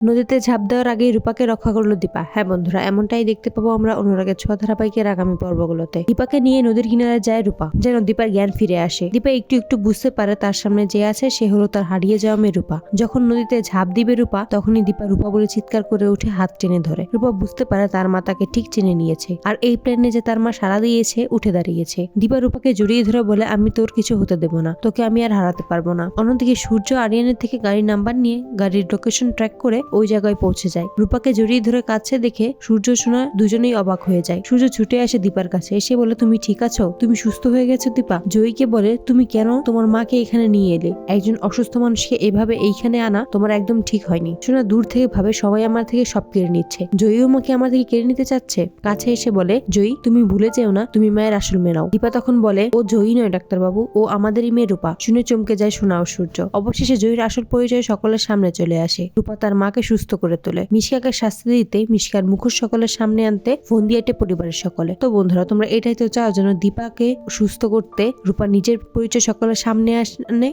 নদীতে ঝাঁপ দেওয়ার আগেই রূপাকে রক্ষা করল দীপা। হ্যাঁ বন্ধুরা, এমনটাই দেখতে পাবো আমরা অনুরাগের ছ ধারাবাহিকের আগামী পর্বগুলোতে। দীপাকে নিয়ে নদীর কিনারে যায় রূপা, যেন দীপার জ্ঞান ফিরে আসে। দীপা একটু একটু বুঝতে পারে তার সামনে যে আছে, সে হলো তার হারিয়ে যাওয়া মেয়ে রূপা। যখন নদীতে ঝাঁপ দিবে রূপা, তখনই দীপা রূপা বলে চিৎকার করে উঠে হাত টেনে ধরে। রূপা বুঝতে পারে তার মা তাকে ঠিক চিনে নিয়েছে, আর এই প্ল্যানে যে তার মা সাড়া দিয়েছে, উঠে দাঁড়িয়েছে। দীপা রূপাকে জড়িয়ে ধরে বলে, আমি তোর কিছু হতে দেবো না, তোকে আমি আর হারাতে পারব না। অন্যদিকে সূর্য, আরিয়ানের থেকে গাড়ির নাম্বার নিয়ে গাড়ির লোকেশন ট্র্যাক করে ওই জায়গায় পৌঁছে যায়। রূপাকে জড়িয়ে ধরে কাছে দেখে সূর্য সোনা দুজনেই অবাক হয়ে যায়। সূর্য ছুটে আসে দীপার কাছে। এসে বলে, তুমি ঠিক আছো? তুমি সুস্থ হয়ে গেছো দীপা? জয়ীকে বলে, তুমি কেন তোমার মাকে এখানে নিয়ে এলে? একজন অসুস্থ মানুষকে এভাবে এইখানে আনা তোমার একদম ঠিক হয়নি। শোনা দূর থেকে ভাবে, সবাই আমার থেকে সব কেড়ে নিচ্ছে। জয়ীও মাকে আমার থেকে কেড়ে নিতে চাচ্ছে? কাছে এসে বলে, জয়ী, তুমি ভুলে যেও না, তুমি মায়ের আসল মেয়েরাও দীপা তখন বলে, ও জয়ী নয়, ডাক্তারবাবু। ও আমাদেরই মেয়ে রূপা। শুনে চমকে যায় সোনা ও সূর্য। অবশেষে জয়ীর আসল পরিচয় সকলের সামনে চলে আসে। রূপা তার মাকে সুস্থ করে তোলে। মিশকাকে শাস্তি দিতে মিশকার মুখোশ সকলের সামনে আনতে ফোন দিয়েটে পরিবারের সকলে। তো বন্ধুরা, তোমরা এটাই তো চাও যেন দীপাকে সুস্থ করতে রূপা নিজের পরিচয় সকলের সামনে আনে?